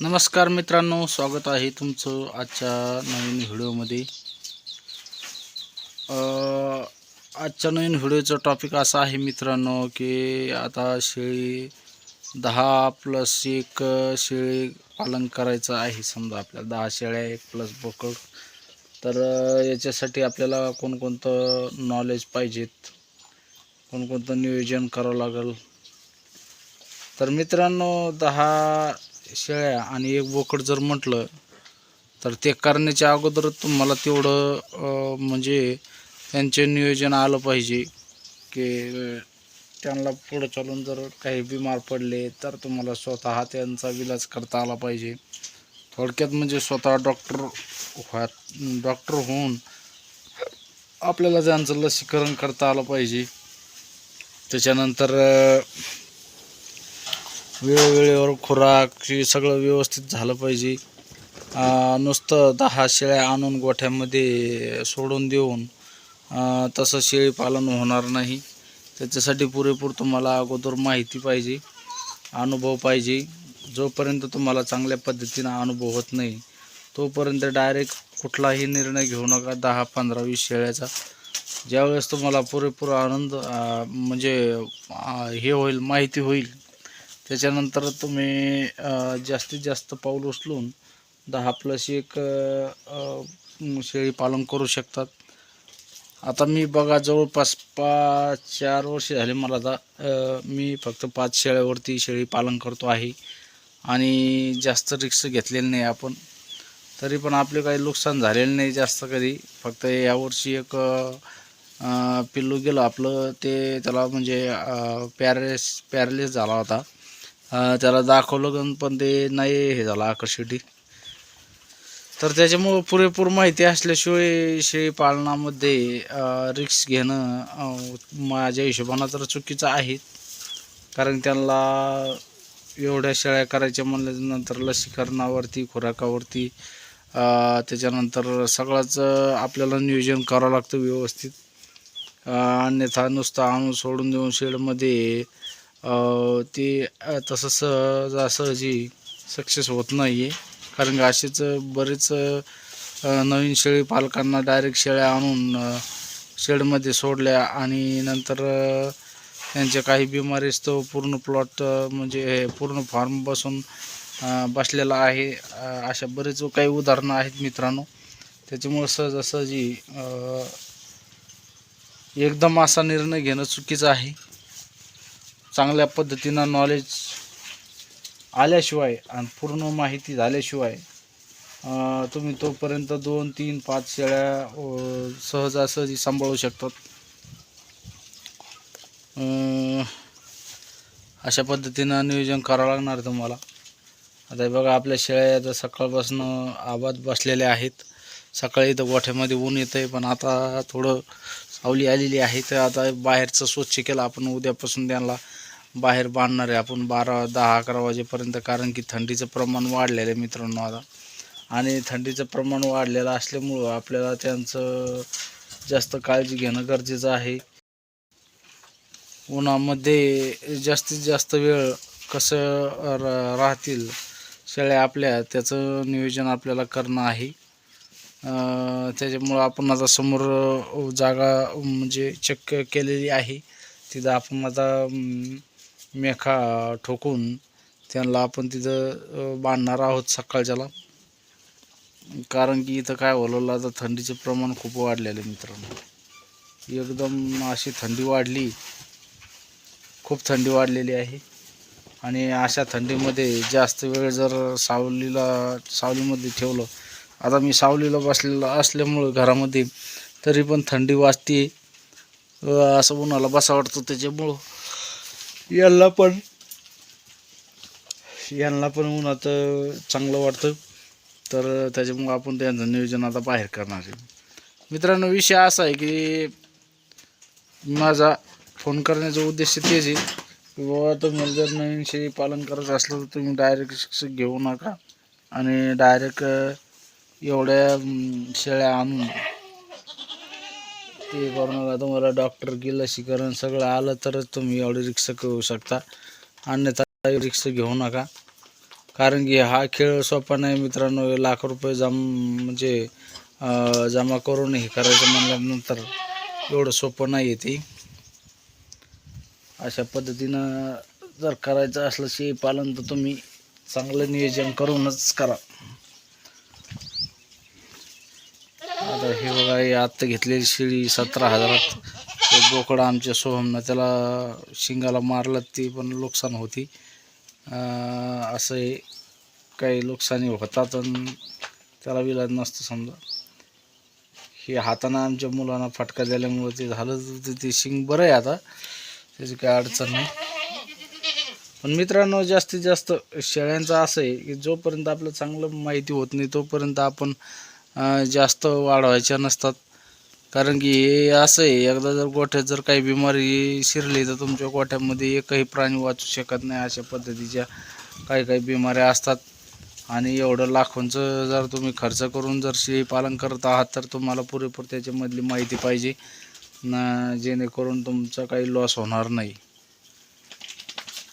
नमस्कार मित्रांनो स्वागत आहे तुमचं आजच्या नवीन व्हिडिओमध्ये. आजच्या नवीन व्हिडिओचं टॉपिक असा आहे मित्रांनो की आता शेळी दहा प्लस एक शेळी पालन करायचं आहे. समजा आपल्याला दहा शेळ्या एक प्लस बोकड. तर याच्यासाठी आपल्याला कोणकोणतं नॉलेज पाहिजेत? कोणकोणतं नियोजन करावं लागेल? तर मित्रांनो दहा शेळ्या आणि एक बोकड जर म्हटलं तर ते करण्याच्या अगोदर तुम्हाला तेवढं म्हणजे त्यांचे नियोजन आलं पाहिजे की त्यांना पुढं चालून जर काही बिमार पडले तर तुम्हाला स्वतः त्यांचा इलाज करता आला पाहिजे. थोडक्यात म्हणजे स्वतः डॉक्टर व्हा डॉक्टर होऊन आपल्याला त्यांचं लसीकरण करता आलं पाहिजे. त्याच्यानंतर वेळोवेळेवर खुराक हे सगळं व्यवस्थित झालं पाहिजे. नुसतं दहा शेळ्या आणून गोठ्यामध्ये सोडून देऊन तसं शेळी पालन होणार नाही. त्याच्यासाठी पुरेपूर तुम्हाला अगोदर माहिती पाहिजे अनुभव पाहिजे. जोपर्यंत तुम्हाला चांगल्या पद्धतीनं अनुभव होत नाही तोपर्यंत डायरेक्ट कुठलाही निर्णय घेऊ नका दहा पंधरा वीस शेळ्याचा. ज्यावेळेस तुम्हाला पुरेपूर आनंद म्हणजे हे होईल माहिती होईल त्याच्यानंतर तुम्ही जास्तीत जास्त पाऊल उचलून दहा प्लस एक शेळी पालन करू शकतात. आता मी बघा जवळपास पाच चार वर्ष झाले मला आता मी फक्त पाच शेळ्यावरती शेळी पालन करतो आहे. आणि जास्त रिक्स घेतलेली नाही आपण. तरी पण आपले काही नुकसान झालेलं नाही जास्त कधी. फक्त यावर्षी एक पिल्लू गेलं आपलं ते त्याला म्हणजे पॅरेस पॅरलेस झाला होता. त्याला दाखवलं पण पण ते नाही हे झालं आकर्षिती. तर त्याच्यामुळं पुरेपूर माहिती असल्याशिवाय शेळी पालनामध्ये रिक्स घेणं माझ्या हिशोबानं तर चुकीचं आहे. कारण त्यांना एवढ्या शेळ्या करायच्या म्हणल्यानंतर लसीकरणावरती खुराकावरती त्याच्यानंतर सगळंच आपल्याला नियोजन करावं लागतं व्यवस्थित. अन्यथा नुसतं आणून सोडून देऊन शेडमध्ये ते तसं सहजासहजी सक्सेस होत नाही आहे कारण की असेच बरेच नवीन शेळी पालकांना डायरेक्ट शेळ्या आणून शेडमध्ये सोडल्या आणि नंतर त्यांच्या काही बिमारीस तो पूर्ण प्लॉट म्हणजे हे पूर्ण फॉर्म बसून बसलेला आहे. अशा बरेच काही उदाहरणं आहेत मित्रांनो. त्याच्यामुळं सहजासहजी एकदम असा निर्णय घेणं चुकीचं आहे. चांगल्या पद्धतीनं नॉलेज आल्याशिवाय आणि पूर्ण माहिती झाल्याशिवाय तुम्ही तोपर्यंत दोन तीन पाच शेळ्या सहजासहजी सांभाळू शकतात. अशा पद्धतीनं नियोजन करावं लागणार तुम्हाला. आता हे बघा आपल्या शेळ्या आता सकाळपासून आबाद बसलेल्या आहेत. सकाळी इथं गोठ्यामध्ये ऊन येतं आहे पण आता थोडं सावली आलेली आहे तर आता बाहेरचं स्वच्छ केलं आपण उद्यापासून त्यांना बाहेर बांधणार आहे आपण बारा दहा अकरा वाजेपर्यंत कारण की थंडीचं प्रमाण वाढलेलं आहे मित्रांनो आता. आणि थंडीचं प्रमाण वाढलेलं असल्यामुळं आपल्याला त्यांचं जास्त काळजी घेणं गरजेचं आहे. उन्हामध्ये जास्तीत जास्त वेळ कसं र राहतील शेळ्या आपल्या त्याचं नियोजन आपल्याला करणं आहे. त्याच्यामुळं आपण आता समोर जागा म्हणजे चेक केलेली आहे. तिथं आपण आता मेखा ठोकून त्यांना आपण तिथं बांधणार आहोत सकाळच्याला. कारण की इथं काय होलं आता थंडीचं प्रमाण खूप वाढलेलं आहे मित्रांनो. एकदम अशी थंडी वाढली. खूप थंडी वाढलेली आहे. आणि अशा थंडीमध्ये जास्त वेळ जर सावलीला सावलीमध्ये ठेवलं. आता मी सावलीला बसलेलं असल्यामुळं घरामध्ये तरी पण थंडी वाजते. असं उन्हाला बसा वाटतं त्याच्यामुळं. यांना पण यांना पण उन्हात चांगलं वाटतं. तर त्याच्यामुळं आपण त्यांचं नियोजन आता बाहेर करणार आहे. मित्रांनो विषय असा आहे की माझा फोन करण्याचा उद्देश तेच आहे. की बाबा तुम्ही जर नवीन शेळी पालन करत असलं तर तुम्ही डायरेक्ट शिक्षक घेऊ नका. आणि डायरेक्ट एवढ्या शेळ्या आणून ते करू नका. तुम्हाला डॉक्टर की लसीकरण सगळं आलं तरच तुम्ही एवढी रिक्षा घेऊ शकता. अन्यथा रिक्षा घेऊ नका. कारण की हा खेळ सोपा नाही मित्रांनो. लाख रुपये जम म्हणजे जमा करून हे करायचं म्हणल्यानंतर एवढं सोपं नाही आहे अशा पद्धतीनं जर करायचं असलं शेळी पालन तर तुम्ही चांगलं नियोजन करूनच करा आता हे आत्ता घेतलेली शेळी सतरा हजारात. ते बोकडा आमच्या सोहमनं त्याला शिंगाला मारलं ती पण नुकसान होती. असं हे काही नुकसानी होतात आणि त्याला विलाज नसतो समजा. हे हातानं आमच्या मुलांना फटका दिल्यामुळं ते झालं तर ते शिंग बरं आहे आता. त्याची काही अडचण नाही. पण मित्रांनो जास्तीत जास्त शेळ्यांचं असं आहे की जोपर्यंत आपलं चांगलं माहिती होत नाही तोपर्यंत आपण जास्त वाढवायच्या नसतात. कारण की हे असं आहे एकदा जर गोठ्यात जर काही बिमारी शिरली तर तुमच्या गोठ्यामध्ये एकही प्राणी वाचू शकत नाही अशा पद्धतीच्या काही काही बिमाऱ्या असतात. आणि एवढं लाखोंचं जर तुम्ही खर्च करून जर शेळी पालन करत आहात तर तुम्हाला पुरेपूर त्याच्यामधली माहिती पाहिजे. ना जेणेकरून तुमचा काही लॉस होणार नाही.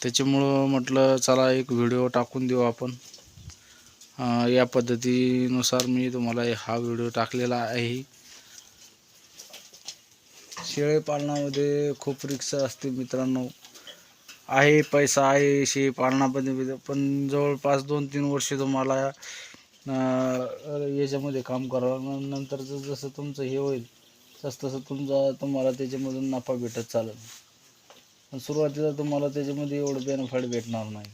त्याच्यामुळं म्हटलं चला एक व्हिडिओ टाकून देऊ आपण. या पद्धतीनुसार मी तुम्हाला हा व्हिडिओ टाकलेला आहे. शेळी पालनामध्ये खूप रिक्स असते मित्रांनो. आहे पैसा आहे शेळी पालनामध्ये पण जवळपास दोन तीन वर्ष तुम्हाला याच्यामध्ये काम करावं नंतर जसं तुमचं हे होईल तसं तसं तुमचा तुम्हाला त्याच्यामधून नफा भेटत चालेल पण सुरुवातीला तुम्हाला त्याच्यामध्ये एवढं बेनिफिट भेटणार नाही.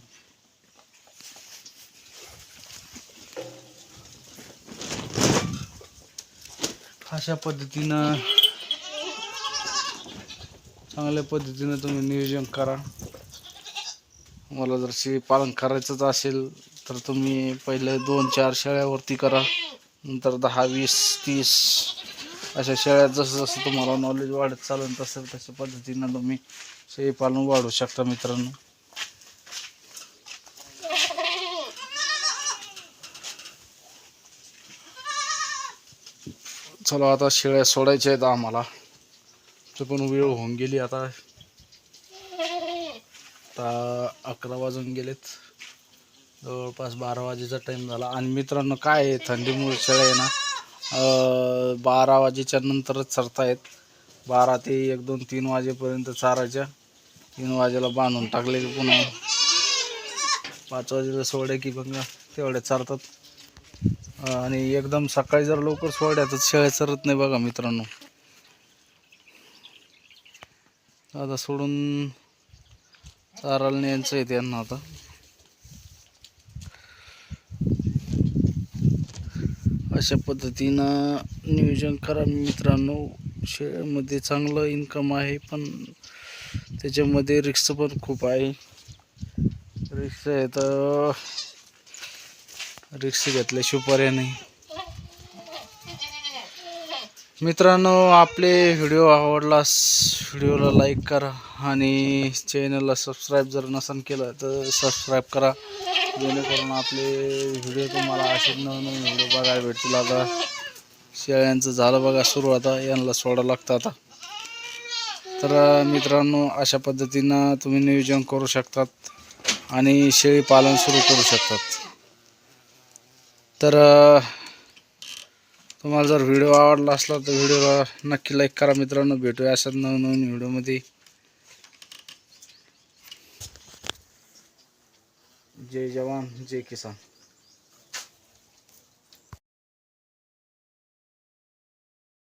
अशा पद्धतीनं चांगल्या पद्धतीनं तुम्ही नियोजन करा. मला जर शेळी पालन करायचंच असेल तर तुम्ही पहिले दोन चार शेळ्यावरती करा. नंतर दहा वीस तीस अशा शेळ्या जसं जसं तुम्हाला नॉलेज वाढत चालेल तसं तशा पद्धतीनं तुम्ही शेळी पालन वाढवू शकता मित्रांनो. चला आता शेळ्या सोडायच्या आहेत आम्हाला. तो पण वेळ होऊन गेली आता. आता अकरा वाजून गेलेत. जवळपास बारा वाजेचा टाईम झाला. आणि मित्रांनो काय आहे? थंडीमुळे शेळ्या आहे ना बारा वाजेच्या नंतरच चरतायत बारा ते एक दोन तीन वाजेपर्यंत चारायच्या. तीन वाजेला बांधून टाकले की पुन्हा. पाच वाजेला सोडे की बघा तेवढे चारतात आणि एकदम सकाळी जर लवकर सोडल्या तर शेळ्या चरत नाही बघा मित्रांनो. आता सोडून चारायला न्यायचं आहे त्यांना आता. अशा पद्धतीनं नियोजन करा मित्रांनो. शेळ्यामध्ये चांगलं इन्कम आहे पण त्याच्यामध्ये रिक्स पण खूप आहे. रिक्स आहे तर रिक्स घेतल्याशिवाय पर्याय नाही. मित्रांनो आपले व्हिडिओ आवडलास व्हिडिओला लाईक करा आणि चॅनलला सबस्क्राईब जर नसन केलं तर सबस्क्राईब करा. जेणेकरून आपले व्हिडिओ तुम्हाला असे नवनवीन व्हिडिओ बघायला भेटतील. आता शेळ्यांचं झालं बघा सुरू आता यांना सोडावं लागतं आता. तर मित्रांनो अशा पद्धतीनं तुम्ही नियोजन करू शकतात आणि शेळी पालन सुरू करू शकतात. तर तुम्हाला जर व्हिडिओ आवडला असला तर व्हिडिओला नक्की लाईक करा मित्रांनो. भेटूया अशाच नवनवीन व्हिडिओमध्ये. जय जवान जय किसान.